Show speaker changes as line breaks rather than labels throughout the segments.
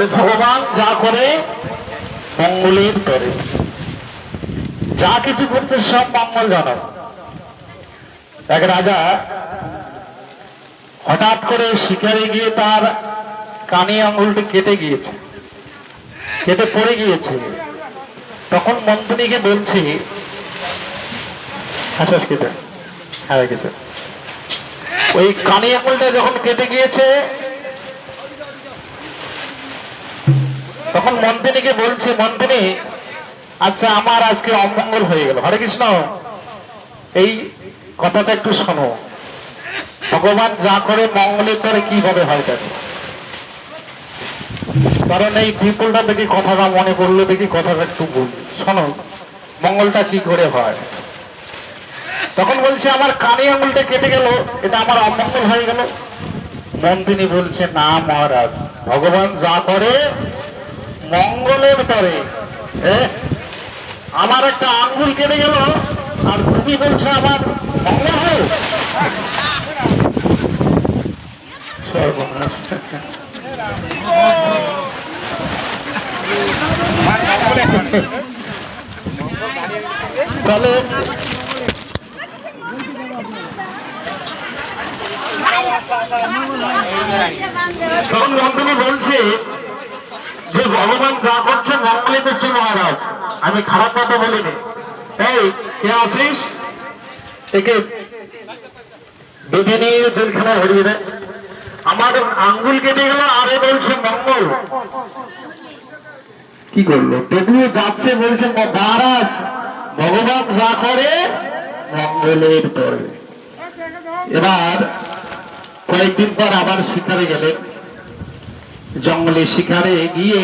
তাহলে ভগবান যা করে মঙ্গলের করে। যা কিছু করছে সব মঙ্গল জানো। এক রাজা হঠাৎ করে শিকারে গিয়ে তার কানে আঙুলটি কেটে গিয়েছে, কেটে পড়ে গিয়েছে। তখন মন্ত্রীকে বলছি হাসাস কেটে হ্যাঁ গেছে ওই কানে আঙুলটা যখন কেটে গিয়েছে তখন মন্ত্রীকে বলছে মন্ত্রী আচ্ছা আমার আজকে অমঙ্গল হয়ে গেল। হরে কৃষ্ণ। এই কথাটা একটু শোনো। ভগবান যা করে, মঙ্গলের করে কীভাবে হয় তাকে কারণ এই বিপুলটা দেখি কথাটা মনে করল দেখি কথাটা একটু বলি শোনো, মঙ্গলটা কি করে হয়? তখন বলছে, আমার কানে আঙুলটা কেটে গেল, এটা আমার অমঙ্গল হয়ে গেল। মন্ত্রী বলছে, না মহারাজ, ভগবান যা করে মঙ্গলের এ, আমার একটা আঙ্গুল কেটে গেল আর তুমি বলছো আমার মঙ্গল সর্বনাশ। তাহলে বলছে ভগবান যা করছে মঙ্গলে করছে মহারাজ। আমি খারাপ কথা বলিনি। এই, কে আছিস? একে জেলখানা ভরিয়ে দেয় আমার আঙ্গুল কেটে গেল, আরে বলছে মঙ্গল। কি করল? তবুও যাচ্ছে, বলছে মহারাজ, ভগবান যা করে, মঙ্গলের করে। এবার কয়েকদিন পর আবার শিকারে গেলেন। জঙ্গলে শিকারে গিয়ে,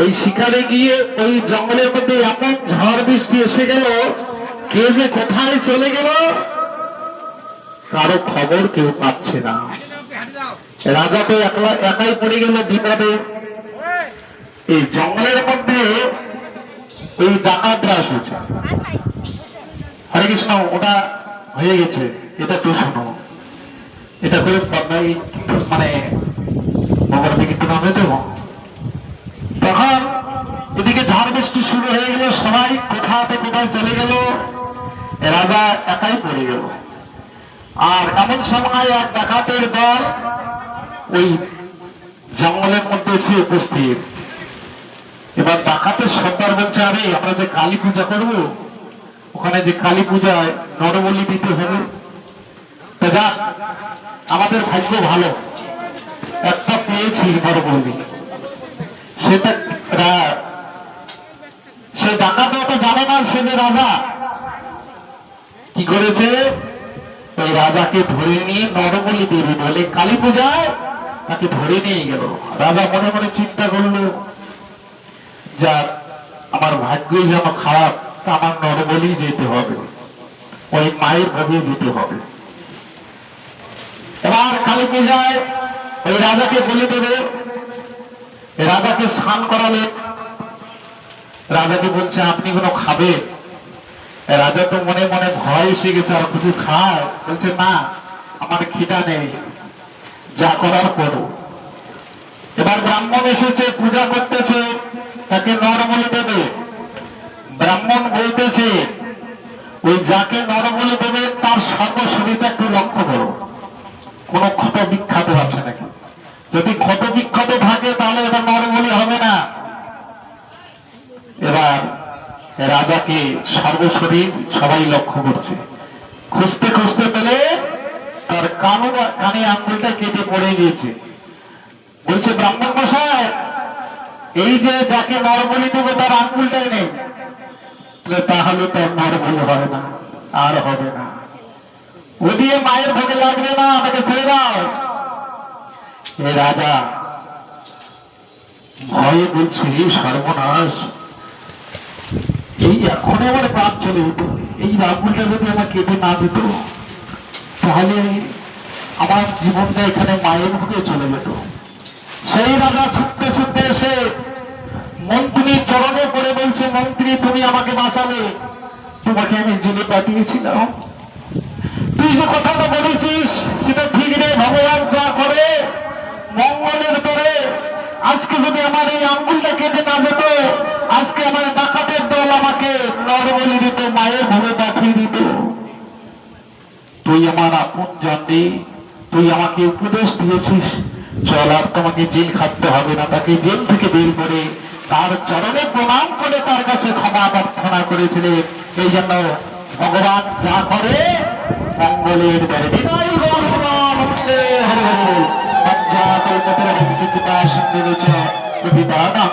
ওই শিকারে গিয়ে ওই জঙ্গলের মধ্যে এমন ঝড় বৃষ্টি এসে গেল, কে যে কোথায় চলে গেল, কারও খবর কেউ পাচ্ছে না। রাজা তো একলা, একাই পড়ে গেল বিপদে। এই জঙ্গলের মধ্যে ওই ডাকাতরা এসেছে। হরে কৃষ্ণ, ওটা হয়ে গেছে, এটা একটু শোনো। এটা করে পদ্মায় মানে থেকে একটু নামে দেবো। তখন এদিকে ঝড় বৃষ্টি শুরু হয়ে গেল, সবাই কোথাতে কোথায় চলে গেল, রাজা একাই পড়ে গেল। আর এমন সময় এক ডাকাতের দল ওই জঙ্গলের মধ্যে এসে উপস্থিত। এবার ডাকাতের সর্দার বলছে, আরে, আমরা যে কালী পূজা করব, ওখানে যে কালী পূজায় নরবলি দিতে হবে। তা যাক আমাদের ভাগ্য ভালো। একটা পেয়েছি নরবলি সেটা সে ডাকাত তো জানে না, সে যে রাজা। কি করেছে? ওই রাজাকে ধরে নিয়ে নরবলি দেবে বলে কালী পূজায় তাকে ধরে নিয়ে গেল। রাজা মনে মনে চিন্তা করল, যা, আমার ভাগ্যই যেন খারাপ, তা আমার নরবলি যেতে হবে। ওই মায়ের ভাবে যেতে হবে। এবার কালী পূজায় ওই রাজাকে বলে দেবে। রাজাকে স্নান করালেন রাজাকে বলছে, আপনি কোনো খাবে রাজা তো মনে মনে ভয় এসে গেছে, আর কিছু খায় বলছে, না, আমার খিদা নেই, যা করার করো। এবার ব্রাহ্মণ এসেছে, পূজা করতেছে, তাকে নরবলি দেবে। ব্রাহ্মণ বলতেছে, ওই যাকে নরবলি দেবে, তার সর্বশরীরটা একটু লক্ষ্য করো। কোন ক্ষত বিখ্যাত আছে নাকি? যদি ক্ষত বিখ্যাত থাকে, তাহলে এটা নরবলি হবে না। এবার রাজাকে সর্বশরীর সবাই লক্ষ্য করছে। খুঁজতে খুঁজতে পেলে তার কানো কানে আঙ্গুলটা কেটে পড়ে গিয়েছে। বলছে, ব্রাহ্মণ মশাই, এই যে যাকে নরবলি দেবো, তার আঙ্গুলটাই নেই। তাহলে তো নরবলি হবে না, আর হবে না। ও দিয়ে মায়ের ভোগে লাগবে না রাজা, ভয়ে বলছে "এই সর্বনাশ। এই এখন আমার পাপ চলে যেত। এই আঙ্গুলটা যদি আমার কেটে না যেত তাহলে আমার জীবনটা এখানে মায়ের ভোগে চলে যেত। সেই রাজা ছুটতে ছুটতে এসে মন্ত্রী চরণে করে বলছে, মন্ত্রী, তুমি আমাকে বাঁচালে। তোমাকে আমি জেলে পাঠিয়েছিলাম। তুই যে কথাটা বলেছিস, সেটা ঠিক রে ভগবান যা করে আজকে যদি আমার এই আঙ্গুলটা কেটে না যেত আজকে আমার ডাকাতের দল আমাকে নরবলি দিত মায়ের ভাবে পাঠিয়ে দিত। তুই আমার আপন জানবি তুই আমাকে উপদেশ দিয়েছিস চল আর তোমাকে জেল খাটতে হবে না তাকে জেল থেকে বের করে তার চরণে প্রণাম করে তার কাছে ক্ষমা প্রার্থনা করেছিলেন এই জন্য ভগবান যা করে মঙ্গলের দ্বারে বিদায় ভগবান, হরে হরে সিন্ধু চ, প্রতিপাদাং